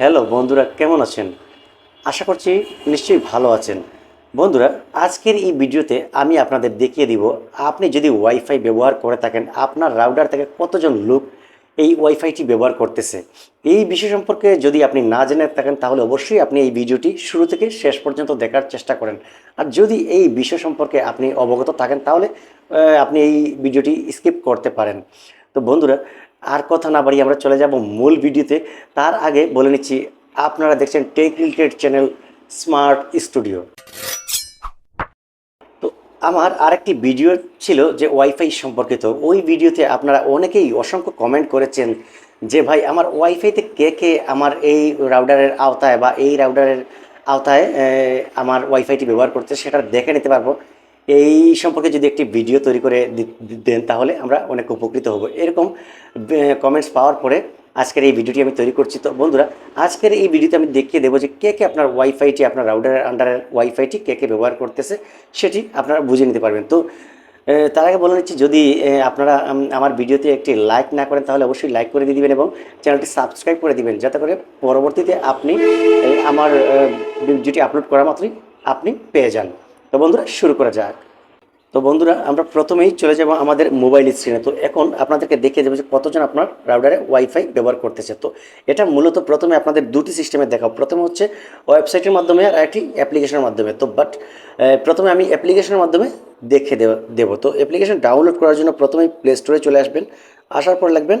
Hello বন্ধুরা, কেমন আছেন? আশা করছি নিশ্চয়ই ভালো আছেন। বন্ধুরা, আজকের এই ভিডিওতে আমি আপনাদের দেখিয়ে দিব, আপনি যদি ওয়াইফাই ব্যবহার করে থাকেন, আপনার রাউডার থেকে কতজন লোক এই ওয়াইফাইটি ব্যবহার করতেছে? এই বিষয় সম্পর্কে যদি আপনি না জেনে থাকেন, তাহলে অবশ্যই আপনি এই ভিডিওটি শুরু থেকে শেষ পর্যন্ত দেখার চেষ্টা করেন। আর যদি এই বিষয় সম্পর্কে আপনি অবগত থাকেন, তাহলে আপনি এই ভিডিওটি স্কিপ করতে পারেন। তো বন্ধুরা আর কথা না বাড়িয়ে আমরা চলে যাব মূল ভিডিওতে। তার আগে বলে নিচ্ছি, আপনারা দেখছেন tech related channel smart studio তো আমার আরেকটি ভিডিও ছিল যে ওয়াইফাই সম্পর্কিত। ওই ভিডিওতে আপনারা অনেকেই অসংখ্য কমেন্ট করেছেন যে, ভাই, আমার ওয়াইফাইতে কে কে আমার এই রাউডারের আওতায় বা এই রাউডারের আওতায় আমার ওয়াইফাইটি ব্যবহার করতে সেটা দেখে নিতে পারব। এই সম্পর্কে যদি একটি ভিডিও তৈরি করে দেন তাহলে আমরা অনেক উপকৃত হব। এরকম কমেন্টস পাওয়ার পরে আজকের এই ভিডিওটি আমি তৈরি করছি। তো বন্ধুরা, আজকের এই ভিডিওতে আমি দেখিয়ে দেবো যে কে কে আপনার ওয়াইফাইটি আপনার রাউডারের আন্ডারের ওয়াইফাইটি কে কে ব্যবহার করতেছে, সেটি আপনারা বুঝে নিতে পারবেন। তো তার আগে বলে নিচ্ছি, যদি আপনারা আমার ভিডিওতে একটি লাইক না করেন, তাহলে অবশ্যই লাইক করে দিয়ে দিবেন এবং চ্যানেলটি সাবস্ক্রাইব করে দিবেন, যাতে করে পরবর্তীতে আপনি আমার ভিডিওটি আপলোড করা মাত্রই আপনি পেয়ে যান। তো বন্ধুরা, শুরু করা যাক। তো বন্ধুরা, আমরা প্রথমেই চলে যাব আমাদের মোবাইল স্ক্রিনে তো এখন আপনাদেরকে দেখিয়ে দেবো যে কতজন আপনার রাউডারে ওয়াইফাই ব্যবহার করতেছে। তো এটা মূলত প্রথমে আপনাদের দুটি সিস্টেমে দেখাও। প্রথমে হচ্ছে ওয়েবসাইটের মাধ্যমে আর একটি অ্যাপ্লিকেশনের মাধ্যমে। তো বাট প্রথমে আমি অ্যাপ্লিকেশনের মাধ্যমে দেখে দেব তো অ্যাপ্লিকেশন ডাউনলোড করার জন্য প্রথমেই প্লে স্টোরে চলে আসবেন। আসার পর লিখবেন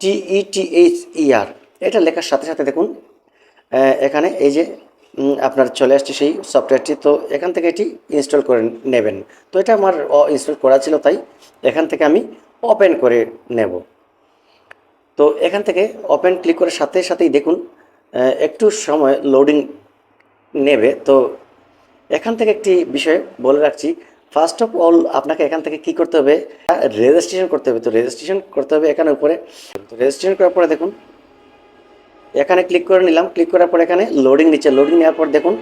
টিইটিএইচইআর এটা লেখার সাথে সাথে দেখুন এখানে এই যে আপনার চলে আসছে সেই সফটওয়্যারটি, তো এখান থেকে এটি ইনস্টল করে নেবেন। তো এটা আমার ইনস্টল করা ছিল, তাই এখান থেকে আমি ওপেন করে নেব। তো এখান থেকে ওপেন ক্লিক করার সাথে সাথেই দেখুন একটু সময় লোডিং নেবে। তো এখান থেকে একটি বিষয় বলে রাখছি ফার্স্ট অফ অল আপনাকে এখান থেকে কি করতে হবে, রেজিস্ট্রেশন করতে হবে। তো রেজিস্ট্রেশন করতে হবে এখানে উপরে। তো রেজিস্ট্রেশন করার পরে দেখুন এখানে ক্লিক করে নিলাম ক্লিক করার পর এখানে লোডিং নিচ্ছে লোডিং নেওয়ার পর দেখুন,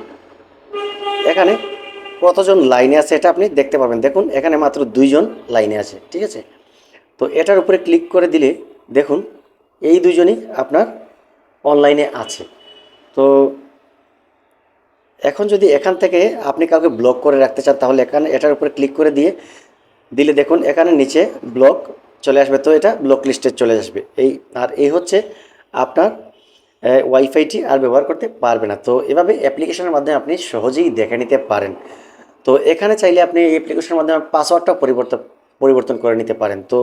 এখানে কতজন লাইনে আছে এটা আপনি দেখতে পাবেন। দেখুন, এখানে মাত্র দুইজন লাইনে আছে, ঠিক আছে? তো এটার উপরে ক্লিক করে দিলে দেখুন, এই দুজনই আপনার অনলাইনে আছে। তো এখন যদি এখান থেকে আপনি কাউকে ব্লক করে রাখতে চান, তাহলে এখানে এটার উপরে ক্লিক করে দিয়ে দিলে দেখুন, এখানে নিচে ব্লক চলে আসবে। তো এটা ব্লক লিস্টে চলে আসবে। এই, আর এই হচ্ছে আপনার ওয়াইফাইটি আর ব্যবহার করতে পারবে না। তো এভাবে অ্যাপ্লিকেশনের মাধ্যমে আপনি সহজেই দেখে নিতে পারেন। তো এখানে চাইলে আপনি এই অ্যাপ্লিকেশনের মাধ্যমে পাসওয়ার্ডটাও পরিবর্তন পরিবর্তন করে নিতে পারেন। তো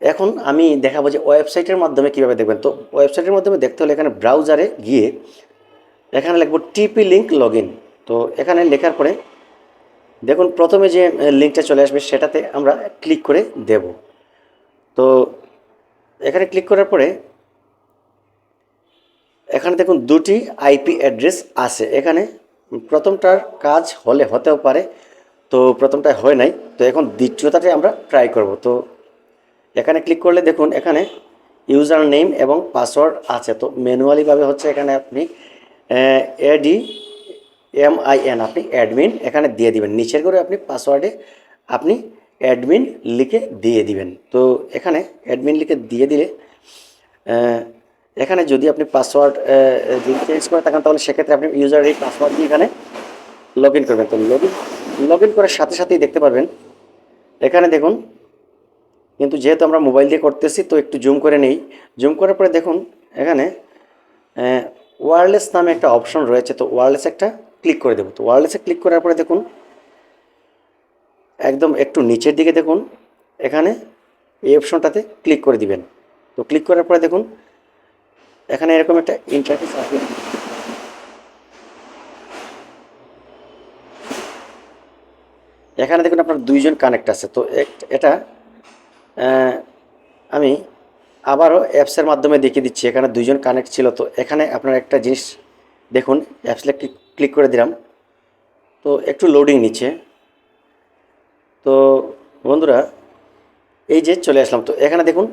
এখন আমি দেখাবো যে ওয়েবসাইটের মাধ্যমে কীভাবে দেখবেন। তো ওয়েবসাইটের মাধ্যমে দেখতে হলে এখানে ব্রাউজারে গিয়ে এখানে লিখব টিপি লিঙ্ক লগ তো এখানে লেখার পরে দেখুন প্রথমে যে লিঙ্কটা চলে আসবে সেটাতে আমরা ক্লিক করে দেব। তো এখানে ক্লিক করার পরে এখানে দেখুন দুটি আইপি অ্যাড্রেস আছে। এখানে প্রথমটার কাজ হলে হতেও পারে। তো প্রথমটায় হয় নাই। তো এখন দ্বিতীয়টাতে আমরা ট্রাই করব। তো এখানে ক্লিক করলে দেখুন এখানে ইউজার নেম এবং পাসওয়ার্ড আছে। তো ম্যানুয়ালিভাবে হচ্ছে এখানে আপনি A D M I N আপনি অ্যাডমিন এখানে দিয়ে দিবেন। নিচের করে আপনি পাসওয়ার্ডে আপনি অ্যাডমিন লিখে দিয়ে দিবেন। তো এখানে অ্যাডমিন লিখে দিয়ে দিলে এখানে যদি আপনি পাসওয়ার্ড যদি চেঞ্জ করে থাকেন, তাহলে সেক্ষেত্রে আপনি ইউজার এই পাসওয়ার্ড দিয়ে এখানে লগ ইন করবেন। তো লগ লগ ইন করার সাথে সাথেই দেখতে পারবেন। এখানে দেখুন, কিন্তু যেহেতু আমরা মোবাইল দিয়ে করতেছি, তো একটু জুম করে নেই। জুম করার পরে দেখুন, এখানে ওয়ারলেস নামে একটা অপশন রয়েছে। তো ওয়ারলেস একটা ক্লিক করে দেবো। তো ওয়্যারলেসে ক্লিক করার পরে দেখুন, একদম একটু নিচের দিকে দেখুন, এখানে এই অপশনটাতে ক্লিক করে দিবেন। তো ক্লিক করার পরে দেখুন এখানে এরকম একটা ইন্টারফেস আসবে। এখানে দেখুন আপনার দুইজন কানেক্ট আছে। তো এটা আমি আবারও অ্যাপসের মাধ্যমে দেখিয়ে দিচ্ছি। এখানে দুইজন কানেক্ট ছিল। তো এখানে আপনার একটা জিনিস দেখুন অ্যাপসে ক্লিক করে দিলাম। তো একটু লোডিং নিচ্ছে। তো বন্ধুরা, এই যে চলে আসলাম। তো এখানে দেখুন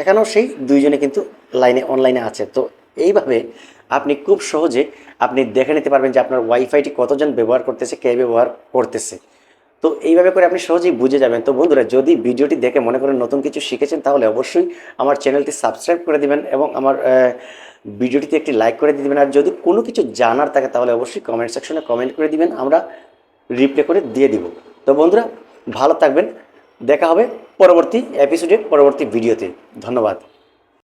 এখানেও সেই দুইজনে কিন্তু লাইনে অনলাইনে আছে। তো এইভাবে আপনি খুব সহজে আপনি দেখে নিতে পারবেন যে আপনার ওয়াইফাইটি কতজন ব্যবহার করতেছে, কে ব্যবহার করতেছে। তো এইভাবে করে আপনি সহজেই বুঝে যাবেন। তো বন্ধুরা, যদি ভিডিওটি দেখে মনে করেন নতুন কিছু শিখেছেন, তাহলে অবশ্যই আমার চ্যানেলটি সাবস্ক্রাইব করে দিবেন এবং আমার ভিডিওটিতে একটি লাইক করে দিবেন। আর যদি কোনো কিছু জানার থাকে, তাহলে অবশ্যই কমেন্ট সেকশনে কমেন্ট করে দিবেন। আমরা রিপ্লে করে দিয়ে দিব। তো বন্ধুরা, ভালো থাকবেন। দেখা হবে পরবর্তী এপিসোডের পরবর্তী ভিডিওতে ধন্যবাদ।